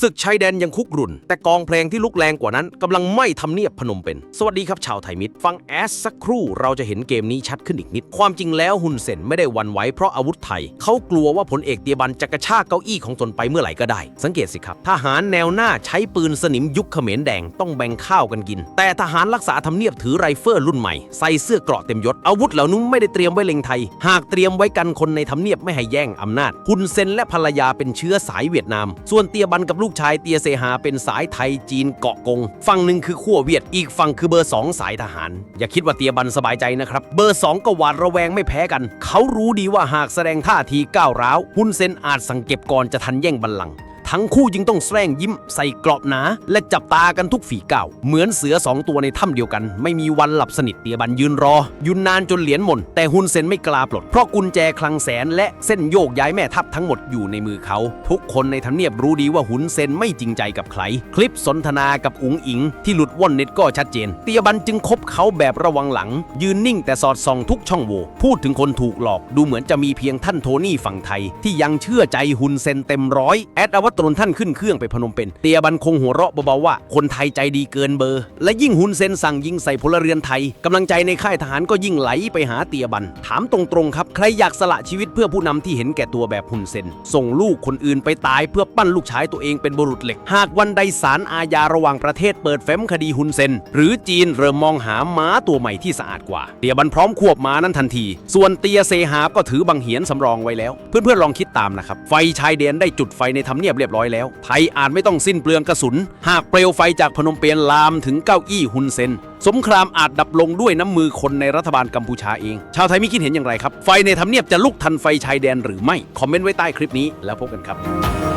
ศึกชายแดนยังคุกรุ่น แต่กองเพลงที่ลุกแรงกว่านั้นกำลังไม้ทำเนียบพนมเป็น สวัสดีครับชาวไทยมิตร ฟังแอสสักครู่เราจะเห็นเกมนี้ชัดขึ้นอีกนิด ความจริงแล้วฮุนเซนไม่ได้วันไหวเพราะอาวุธไทย เขากลัวว่าพลเอกเตียบันจะกระชากเก้าอี้ของตนไปเมื่อไหร่ก็ได้ สังเกตสิครับ ทหารแนวหน้าใช้ปืนสนิมยุคเขมรแดงต้องแบ่งข้าวกันกิน แต่ทหารรักษาทำเนียบถือไรเฟิลรุ่นใหม่ใส่เสื้อเกราะเต็มยศอาวุธเหล่านู้นไม่ได้เตรียมไว้เล็งไทย หากเตรียมไว้กันคนในทำเนียบไม่ให้แย่งอำนาจฮุนเซนและภรรยาเป็นเชื้อสายเวียดนาม ส่วนเตียบันกับลูกชายเตียเซหาเป็นสายไทยจีนเกาะกง ฝั่งหนึ่งคือขั้วเวียด อีกฝั่งคือเบอร์ 2 สายทหาร อย่าคิดว่าเตียบันสบายใจนะครับ เบอร์ 2 ก็หวาดระแวงไม่แพ้กัน เขารู้ดีว่าหากแสดงท่าทีก้าวร้าวฮุนเซนอาจสังเก็บก่อนจะทันแย่งบัลลังก์ ทั้งคู่จึงต้องแสร้งยิ้มใส่กรอบหนา และจับตากันทุกฝีก้าวเหมือนเสือสองตัวในถ้ำเดียวกัน ไม่มีวันหลับสนิทเตียบันยืนรอ ยืนนานจนเหรียญหม่นแต่ฮุนเซนไม่กล้าปลด เพราะกุญแจคลังแสนและเส้นโยกย้ายแม่ทัพทั้งหมดอยู่ในมือเขา ทุกคนในทำเนียบรู้ดีว่าฮุนเซนไม่จริงใจกับใคร คลิปสนทนากับอุ๋งอิง ที่หลุดว่อนเน็ตก็ชัดเจน เตียบันจึงคบเขาแบบระวังหลัง ยืนนิ่งแต่สอดส่องทุกช่องโหว่พูดถึงคนถูกหลอกดูเหมือนจะมีเพียงท่านโทนี่ฝั่งไทย ที่ยังเชื่อใจฮุนเซนเต็มร้อยแอดอวตรนท่านขึ้นเครื่องไปพนมเปญเตียบันคงหัวเราะเบาๆว่า คนไทยใจดีเกินเบอร์ และยิ่งฮุนเซนสั่งยิงใส่พลเรือนไทยกำลังใจในค่ายทหารก็ยิ่งไหลไปหาเตียบัน ถามตรงๆครับ ใครอยากสละชีวิตเพื่อผู้นำที่เห็นแก่ตัวแบบฮุนเซน ส่งลูกคนอื่นไปตายเพื่อปั้นลูกชายตัวเองเป็นบุรุษเหล็ก หากวันใดศาลอาญาระหว่างประเทศเปิดแฟ้มคดีฮุนเซน หรือจีนเริ่มมองหาม้าตัวใหม่ที่สะอาดกว่า เตียบันพร้อมควบม้านั้นทันที ส่วนเตียเซฮาก็ถือบังเหียนสำรองไว้แล้ว เพื่อนๆลองคิดตามนะครับ ไฟชายแดนได้จุดไฟในทำเนียบเรียบร้อยแล้ว ไทยอาจไม่ต้องสิ้นเปลืองกระสุน หากเปลวไฟจากพนมเปญลามถึงเก้าอี้ฮุนเซน สงครามอาจดับลงด้วยน้ำมือคนในรัฐบาลกัมพูชาเอง ชาวไทยมีคิดเห็นอย่างไรครับ ไฟในทำเนียบจะลุกทันไฟชายแดนหรือไม่ คอมเมนต์ไว้ใต้คลิปนี้แล้วพบกันครับ